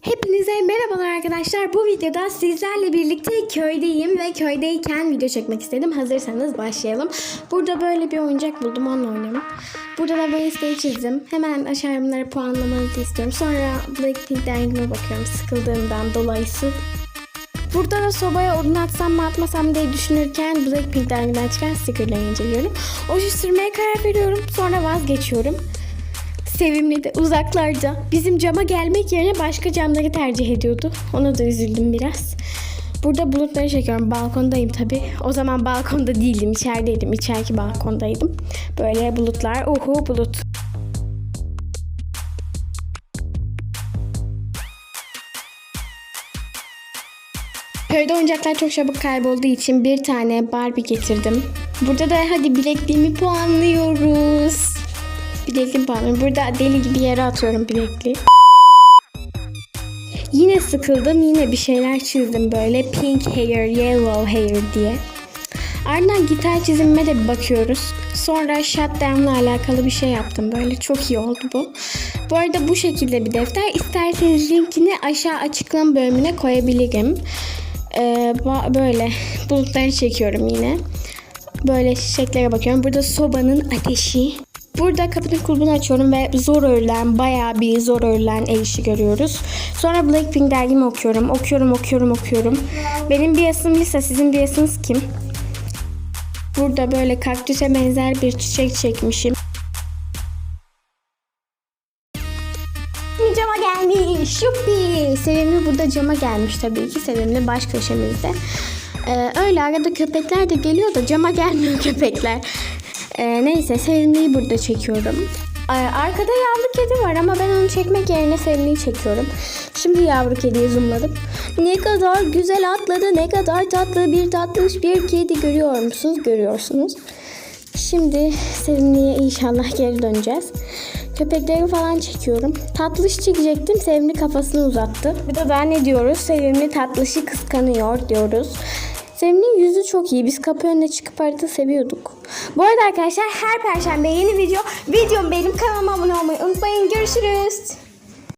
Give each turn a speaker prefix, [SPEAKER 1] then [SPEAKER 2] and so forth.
[SPEAKER 1] Hepinize merhabalar arkadaşlar. Bu videoda sizlerle birlikte köydeyim ve köydeyken video çekmek istedim. Hazırsanız başlayalım. Burada böyle bir oyuncak buldum onunla oynuyorum. Burada da siteyi çizdim. Hemen aşağı yorumlara puanlamanızı istiyorum. Sonra Blackpink dergime bakıyorum sıkıldığımdan dolayısı. Burada da sobaya odun atsam mı atmasam diye düşünürken Blackpink dergiden çıkan stickerları inceliyorum. Sürmeye karar veriyorum. Sonra vazgeçiyorum. Sevimli de uzaklarda. Bizim cama gelmek yerine başka camları tercih ediyordu. Ona da üzüldüm biraz. Burada bulutları çekiyorum. Balkondayım tabi. O zaman balkonda değildim. içerideydim. İçeriki balkondaydım. Böyle bulutlar. Uhu bulut. Köyde oyuncaklar çok çabuk kaybolduğu için bir tane Barbie getirdim. Burada da hadi bilekliğimi puanlıyoruz. Bilekliğimi puanlıyorum. Burada deli gibi yere atıyorum bilekliği. Yine sıkıldım. Yine bir şeyler çizdim böyle. Pink hair, yellow hair diye. Ardından gitar çizimime de bir bakıyoruz. Sonra shutdown'la alakalı bir şey yaptım. Böyle çok iyi oldu bu. Bu arada bu şekilde bir defter. İsterseniz linkini aşağı açıklama bölümüne koyabilirim. Ee, böyle bulutları çekiyorum yine. Böyle çiçeklere bakıyorum. Burada sobanın ateşi. Burada kapının kulbunu açıyorum ve zor örülen, bayağı bir zor örülen el işi görüyoruz. Sonra Blackpink dergimi okuyorum. Okuyorum, okuyorum, okuyorum. Benim biasım Lisa, sizin biasınız kim? Burada böyle kaktüse benzer bir çiçek çekmişim. Cama gelmiş. Yuppi. Sevimli burada cama gelmiş tabii ki. Sevimli baş köşemizde. Ee, öyle arada köpekler de geliyor da cama gelmiyor köpekler. Ee, neyse Sevimli'yi burada çekiyorum. Ee, arkada yavru kedi var ama ben onu çekmek yerine Sevimli'yi çekiyorum. Şimdi yavru kediyi zoomladım. Ne kadar güzel atladı, ne kadar tatlı bir tatlış bir kedi görüyor musunuz? Görüyorsunuz. Şimdi Sevimli'ye inşallah geri döneceğiz. Köpekleri falan çekiyorum. Tatlış çekecektim. Sevimli kafasını uzattı. Bir de daha ne diyoruz? Sevimli tatlışı kıskanıyor diyoruz. Sevimli'nin yüzü çok iyi. Biz kapı önüne çıkıp harita seviyorduk. Bu arada arkadaşlar her perşembe yeni video. Videom benim kanalıma abone olmayı unutmayın. Görüşürüz.